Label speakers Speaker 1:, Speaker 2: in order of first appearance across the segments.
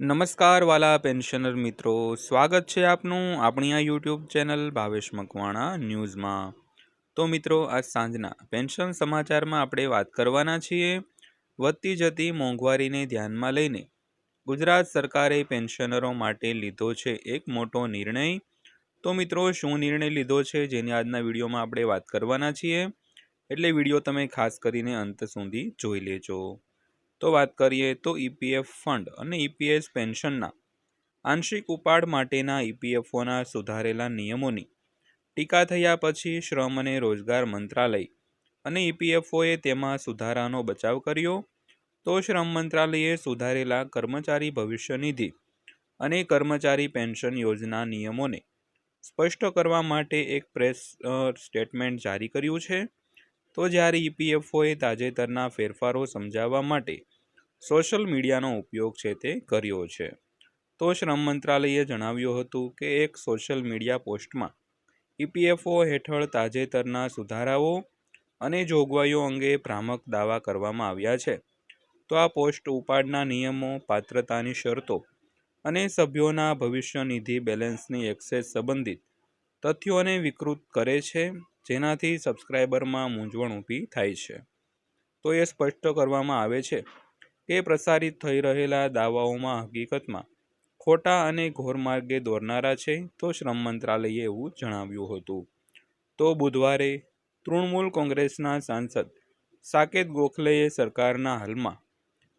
Speaker 1: નમસ્કાર વાલા પેન્શનર મિત્રો. સ્વાગત છે આપનું આપણી આ યુટ્યુબ ચેનલ ભાવેશ મકવાણા ન્યૂઝમાં. તો મિત્રો, આજ સાંજના પેન્શન સમાચારમાં આપણે વાત કરવાના છીએ વધતી જતી મોંઘવારીને ધ્યાનમાં લઈને. ગુજરાત સરકારે પેન્શનરો માટે લીધો છે એક મોટો નિર્ણય. તો મિત્રો, શું નિર્ણય લીધો છે જેની આજના વિડીયોમાં આપણે વાત કરવાના છીએ? એટલે વીડિયો તમે ખાસ કરીને અંત સુધી જોઈ લેજો. તો વાત કરીએ તો ઈપીએફ ફંડ અને ઈપીએસ પેન્શનના. આંશિક ઉપાડ માટેના ઈપીએફઓના સુધારેલા નિયમોની. ટીકા થયા પછી શ્રમ અને રોજગાર મંત્રાલય અને ઈપીએફઓએ તેમાં સુધારાનો બચાવ કર્યો. તો શ્રમ મંત્રાલયે સુધારેલા કર્મચારી ભવિષ્ય નિધિ અને કર્મચારી પેન્શન યોજના નિયમોને સ્પષ્ટ કરવા માટે એક પ્રેસ સ્ટેટમેન્ટ જારી કર્યું છે. તો જ્યારે ઈપીએફઓએ તાજેતરના ફેરફારો સમજાવવા માટે સોશિયલ મીડિયાનો ઉપયોગ છે તે કર્યો છે. તો શ્રમ મંત્રાલયે જણાવ્યું હતું કે એક સોશિયલ મીડિયા પોસ્ટમાં ઈપીએફઓ હેઠળ તાજેતરના સુધારાઓ અને જોગવાઈઓ અંગે ભ્રામક દાવા કરવામાં આવ્યા છે. તો આ પોસ્ટ ઉપાડના નિયમો, પાત્રતાની શરતો અને સભ્યોના ભવિષ્ય નિધિ બેલેન્સની એક્સેસ સંબંધિત તથ્યોને વિકૃત કરે છે, જેનાથી સબસ્ક્રાઈબરમાં મૂંઝવણ ઊભી થાય છે. તો એ સ્પષ્ટ કરવામાં આવે છે કે પ્રસારિત થઈ રહેલા દાવાઓમાં હકીકતમાં ખોટા અને ઘોરમાર્ગે દોરનારા છે તો શ્રમ મંત્રાલયે એવું જણાવ્યું હતું. તો બુધવારે તૃણમૂલ કોંગ્રેસના સાંસદ સાકેત ગોખલેએ સરકારના હાલમાં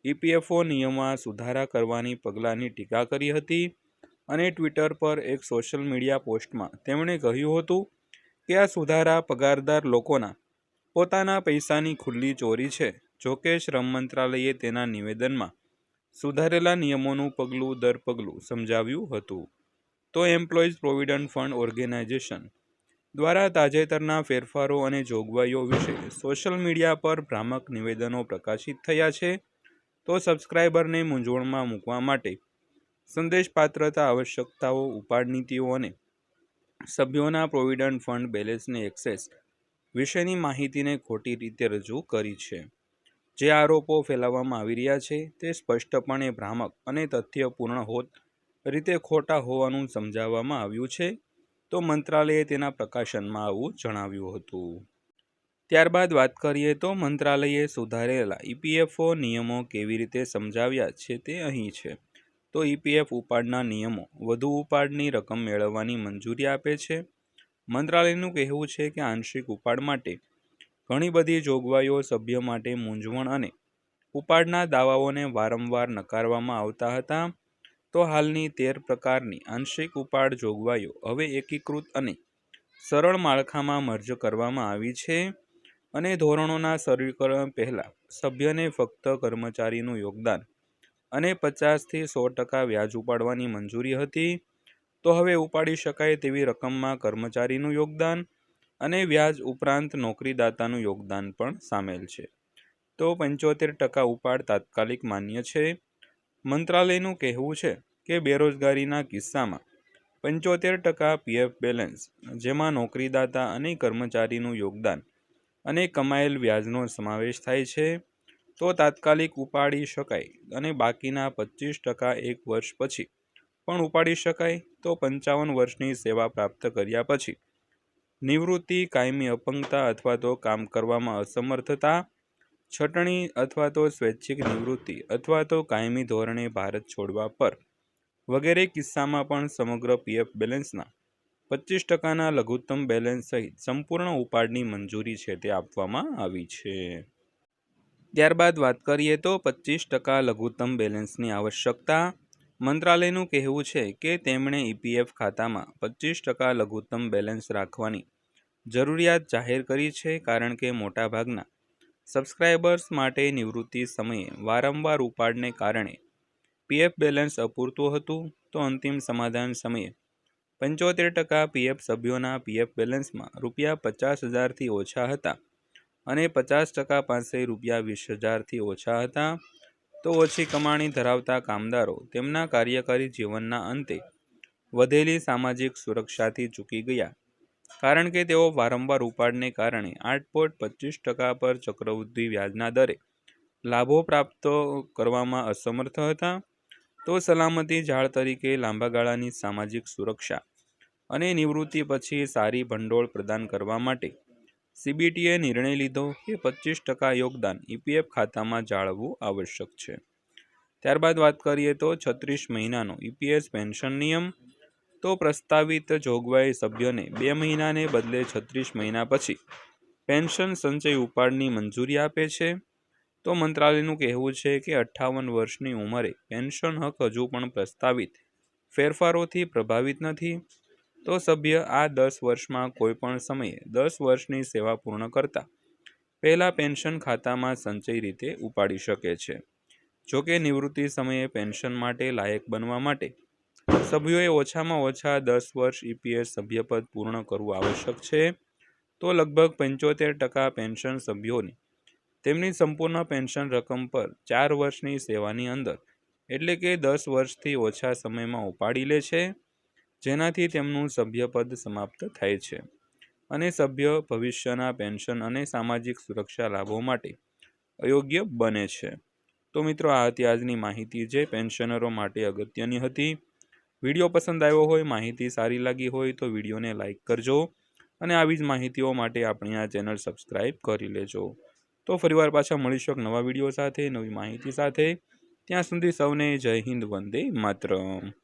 Speaker 1: ઈપીએફઓ નિયમમાં સુધારા કરવાની પગલાંની ટીકા કરી હતી અને ટ્વિટર પર એક સોશિયલ મીડિયા પોસ્ટમાં તેમણે કહ્યું હતું કે આ સુધારા પગારદાર લોકોના પોતાના પૈસાની ખુલ્લી ચોરી છે. જોકે શ્રમ મંત્રાલયે તેના નિવેદનમાં સુધારેલા નિયમોનું પગલું દર પગલું સમજાવ્યું હતું. તો એમ્પ્લોઈઝ પ્રોવિડન્ટ ફંડ ઓર્ગેનાઇઝેશન દ્વારા તાજેતરના ફેરફારો અને જોગવાઈઓ વિશે સોશિયલ મીડિયા પર ભ્રામક નિવેદનો પ્રકાશિત થયા છે, તો સબસ્ક્રાઈબરને મૂંઝવણમાં મૂકવા માટે સંદેશ પાત્રતા આવશ્યકતાઓ, ઉપાડ નીતિઓ અને સભ્યોના પ્રોવિડન્ટ ફંડ બેલેન્સને એક્સેસ વિશેની માહિતીને ખોટી રીતે રજૂ કરી છે. જે આરોપો ફેલાવવામાં આવી રહ્યા છે તે સ્પષ્ટપણે ભ્રામક અને તથ્યપૂર્ણ હોત રીતે ખોટા હોવાનું સમજાવવામાં આવ્યું છે, તો મંત્રાલયે તેના પ્રકાશનમાં આવું જણાવ્યું હતું. ત્યારબાદ વાત કરીએ તો મંત્રાલયે સુધારેલા ઈપીએફઓ નિયમો કેવી રીતે સમજાવ્યા છે તે અહીં છે. તો ઈપીએફ ઉપાડના નિયમો વધુ ઉપાડની રકમ મેળવવાની મંજૂરી આપે છે. મંત્રાલયનું કહેવું છે કે આંશિક ઉપાડ માટે ઘણી બધી જોગવાઈઓ સભ્ય માટે મૂંઝવણ અને ઉપાડના દાવાઓને વારંવાર નકારવામાં આવતા હતા, તો હાલની તેર પ્રકારની આંશિક ઉપાડ જોગવાઈઓ હવે એકીકૃત અને સરળ માળખામાં મર્જ કરવામાં આવી છે અને ધોરણોના સરળીકરણ પહેલાં સભ્યને ફક્ત કર્મચારીનું યોગદાન અને પચાસથી સો ટકા વ્યાજ ઉપાડવાની મંજૂરી હતી, તો હવે ઉપાડી શકાય તેવી રકમમાં કર્મચારીનું યોગદાન અને વ્યાજ ઉપરાંત નોકરીદાતાનું યોગદાન પણ સામેલ છે. તો પંચોતેર ટકા ઉપાડ તાત્કાલિક માન્ય છે. મંત્રાલયનું કહેવું છે કે બેરોજગારીના કિસ્સામાં પંચોતેર ટકા પીએફ બેલેન્સ, જેમાં નોકરીદાતા અને કર્મચારીનું યોગદાન અને કમાયેલ વ્યાજનો સમાવેશ થાય છે, તો તાત્કાલિક ઉપાડી શકાય અને બાકીના પચીસ ટકા એક વર્ષ પછી પણ ઉપાડી શકાય, તો પંચાવન વર્ષની સેવા પ્રાપ્ત કર્યા પછી નિવૃત્તિ, કાયમી અપંગતા અથવા તો કામ કરવામાં અસમર્થતા, છટણી અથવા તો સ્વૈચ્છિક નિવૃત્તિ અથવા તો કાયમી ધોરણે ભારત છોડવા પર વગેરે કિસ્સામાં પણ સમગ્ર પીએફ બેલેન્સના પચીસ ટકાના લઘુત્તમ બેલેન્સ સહિત સંપૂર્ણ ઉપાડની મંજૂરી છે તે આપવામાં આવી છે. ત્યારબાદ વાત કરીએ તો પચીસ ટકા લઘુત્તમ બેલેન્સની આવશ્યકતા મંત્રાલયનું કહેવું છે કે તેમણે ઈપીએફ ખાતામાં પચીસ ટકા લઘુત્તમ બેલેન્સ રાખવાની જરૂરિયાત જાહેર કરી છે કારણ કે મોટાભાગના સબસ્ક્રાઇબર્સ માટે નિવૃત્તિ સમયે વારંવાર ઉપાડને કારણે પીએફ બેલેન્સ અપૂરતું હતું તો અંતિમ સમાધાન સમયે પંચોતેર ટકા પીએફ સભ્યોના પીએફ બેલેન્સમાં રૂપિયા પચાસ હજારથી ઓછા હતા અને પચાસ ટકા પાસે રૂપિયા વીસ હજારથી ઓછા હતા. તો ઓછી કમાણી ધરાવતા કામદારો તેમના કાર્યકારી જીવનના અંતે વધેલી સામાજિક સુરક્ષાથી ચૂકી ગયા. કારણ કે તેઓ વારંવાર ઉપાડને કારણે આઠ પોઈન્ટ પચીસ ટકા પર ચક્રવૃદ્ધિ વ્યાજના દરે લાભો પ્રાપ્ત કરવામાં અસમર્થ હતા. તો સલામતી જાળ તરીકે લાંબા ગાળાની સામાજિક સુરક્ષા અને નિવૃત્તિ પછી સારી ભંડોળ પ્રદાન કરવા માટે સીબીટીએ નિર્ણય લીધો કે પચીસ ટકા યોગદાન ઈપીએફ ખાતામાં જાળવવું આવશ્યક છે. ત્યારબાદ વાત કરીએ તો છત્રીસ મહિનાનો ઈપીએસ પેન્શન નિયમ. તો પ્રસ્તાવિત જોગવાઈ સભ્યને બે મહિનાને બદલે છત્રીસ મહિના પછી પેન્શન સંચય ઉપાડની મંજૂરી આપે છે. તો મંત્રાલયનું કહેવું છે કે અઠ્ઠાવન વર્ષની ઉંમરે પેન્શન હક હજુ પણ પ્રસ્તાવિત ફેરફારોથી પ્રભાવિત નથી. તો સભ્ય આ દસ વર્ષમાં કોઈપણ સમયે દસ વર્ષની સેવા પૂર્ણ કરતા પહેલાં પેન્શન ખાતામાં સંચય રીતે ઉપાડી શકે છે. જોકે નિવૃત્તિ સમયે પેન્શન માટે લાયક બનવા માટે સભ્યોએ ઓછામાં ઓછા દસ વર્ષ ઈપીએસ સભ્યપદ પૂર્ણ કરવું આવશ્યક છે. તો લગભગ પંચોતેર ટકા પેન્શન સભ્યોની તેમની સંપૂર્ણ પેન્શન રકમ પર ચાર વર્ષની સેવાની અંદર એટલે કે દસ વર્ષથી ઓછા સમયમાં ઉપાડી લે છે. જેનાથી તેમનું સભ્યપદ સમાપ્ત થાય છે અને સભ્ય ભવિષ્યના પેન્શન અને સામાજિક સુરક્ષા લાભો માટે અયોગ્ય બને છે. તો મિત્રો, આ હતી આજની માહિતી જે પેન્શનરો માટે અગત્યની હતી. વીડિયો પસંદ આવ્યો હોય, માહિતી સારી લાગી હોય તો વિડીયોને લાઇક કરજો અને આવી જ માહિતીઓ માટે આપણી આ ચેનલ સબસ્ક્રાઈબ કરી લેજો. તો ફરીવાર પાછા મળીશું એક નવા વીડિયો સાથે, નવી માહિતી સાથે. ત્યાં સુધી સૌને જય હિન્દ, વંદે માતરમ.